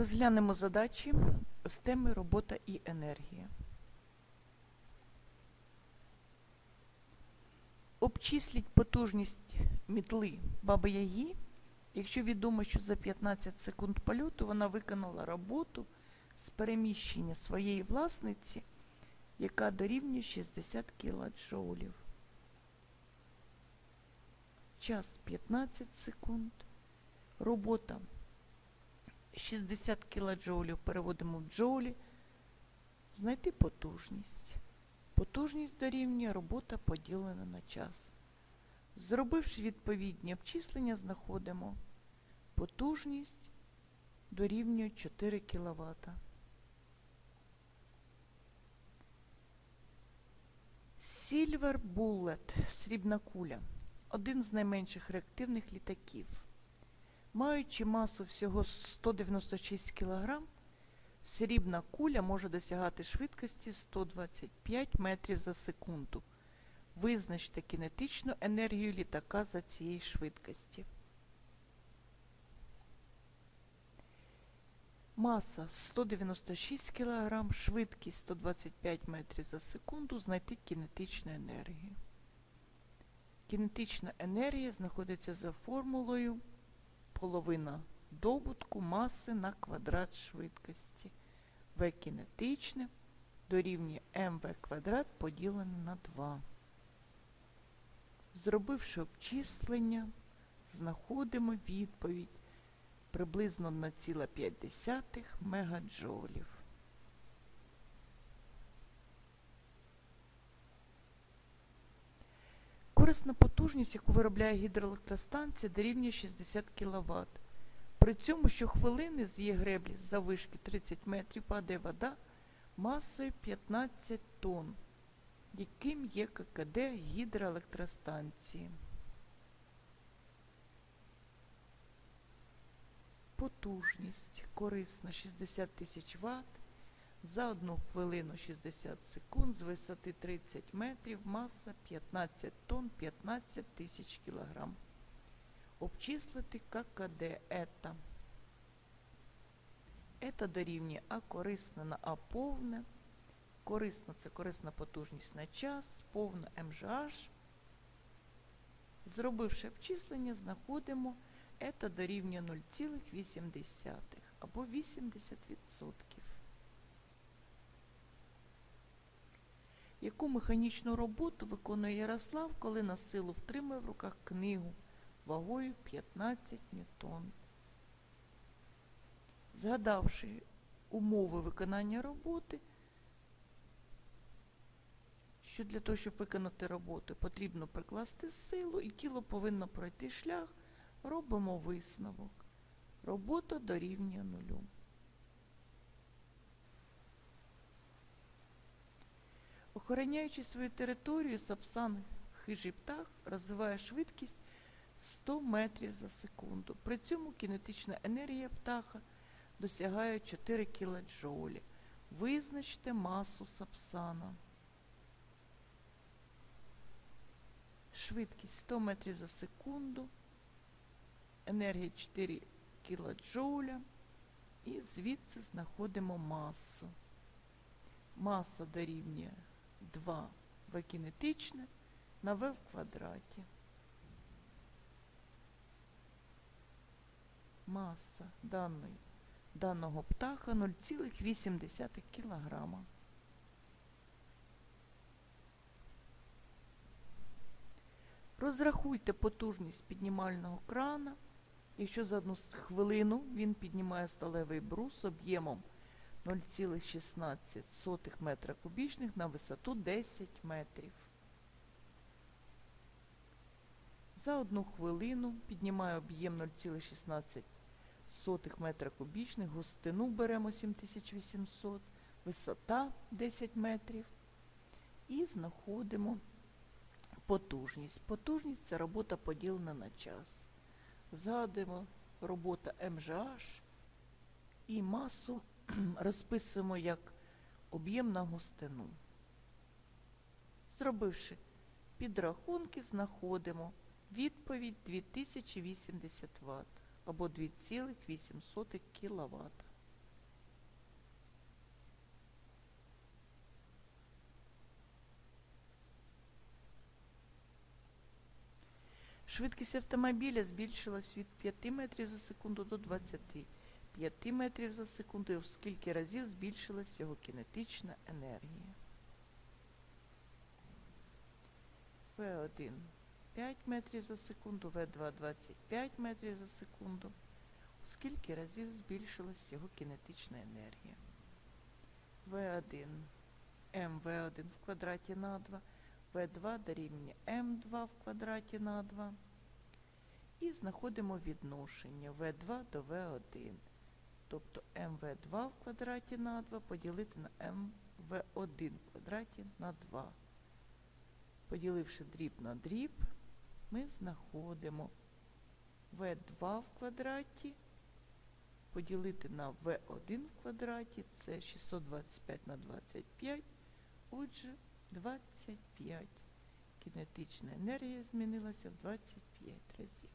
Розглянемо задачі з теми робота і енергія. Обчисліть потужність мітли Баби Яги, якщо відомо, що за 15 секунд польоту вона виконала роботу з переміщення своєї власниці, яка дорівнює 60 кДж. Час 15 секунд. Робота 60 кДж переводимо в джоулі. Знайти потужність. Потужність дорівнює робота поділена на час. Зробивши відповідні обчислення, знаходимо потужність дорівнює 4 кВт. Silver Bullet – срібна куля. Один з найменших реактивних літаків. Маючи масу всього 196 кг, срібна куля може досягати швидкості 125 метрів за секунду. Визначте кінетичну енергію літака за цієї швидкості. Маса 196 кг, швидкість 125 метрів за секунду, знайти кінетичну енергію. Кінетична енергія знаходиться за формулою половина добутку маси на квадрат швидкості. В кінетичне дорівнює МВ квадрат поділене на 2. Зробивши обчислення, знаходимо відповідь приблизно на 0,5 Корисна потужність, яку виробляє гідроелектростанція, дорівнює 60 кВт. При цьому щохвилини з її греблі з завишки 30 метрів падає вода масою 15 тонн, яким є ККД гідроелектростанції. Потужність корисна 60 тисяч Вт. За одну хвилину 60 секунд з висоти 30 метрів, маса 15 тонн 15 тисяч кілограм. Обчислити ККД ета. Ета дорівнює А корисне на А повне. Корисна це корисна потужність на час, повна МЖH. Зробивши обчислення, знаходимо ета дорівнює 0,8 або 80%. Яку механічну роботу виконує Ярослав, коли на силу втримує в руках книгу вагою 15 ньютон? Згадавши умови виконання роботи, що для того, щоб виконати роботу, потрібно прикласти силу і тіло повинно пройти шлях, робимо висновок. Робота дорівнює нулю. Охороняючи свою територію, сапсан хижий птах розвиває швидкість 100 метрів за секунду. При цьому кінетична енергія птаха досягає 4 кДж. Визначте масу сапсана. Швидкість 100 метрів за секунду. Енергія 4 кДж. І звідси знаходимо масу. Маса дорівнює 2 в кінетичне на v в квадраті. Маса даної, даного птаха 0,8 кг. Розрахуйте потужність піднімального крана, якщо за одну хвилину він піднімає сталевий брус об'ємом 0,16 метра кубічних на висоту 10 метрів. За одну хвилину піднімає об'єм 0,16 метра кубічних, густину беремо 7800, висота 10 метрів. І знаходимо потужність. Потужність це робота поділена на час. Згадуємо робота МЖH і масу розписуємо як об'єм на густину. Зробивши підрахунки, знаходимо відповідь 2080 Вт або 2,8 кВт. Швидкість автомобіля збільшилась від 5 метрів за секунду до 20 метрів. 25 метрів за секунду, і в скільки разів збільшилась його кінетична енергія. В1 5 метрів за секунду, В2 25 метрів за секунду. У скільки разів збільшилась його кінетична енергія? В1 МВ1 в квадраті на 2, В2 дорівнює М2 в квадраті на 2. І знаходимо відношення В2 до В1. Тобто МВ2 в квадраті на 2 поділити на МВ1 в квадраті на 2. Поділивши дріб на дріб, ми знаходимо В2 в квадраті поділити на В1 в квадраті, це 625 на 25, отже, 25. Кінетична енергія змінилася в 25 разів.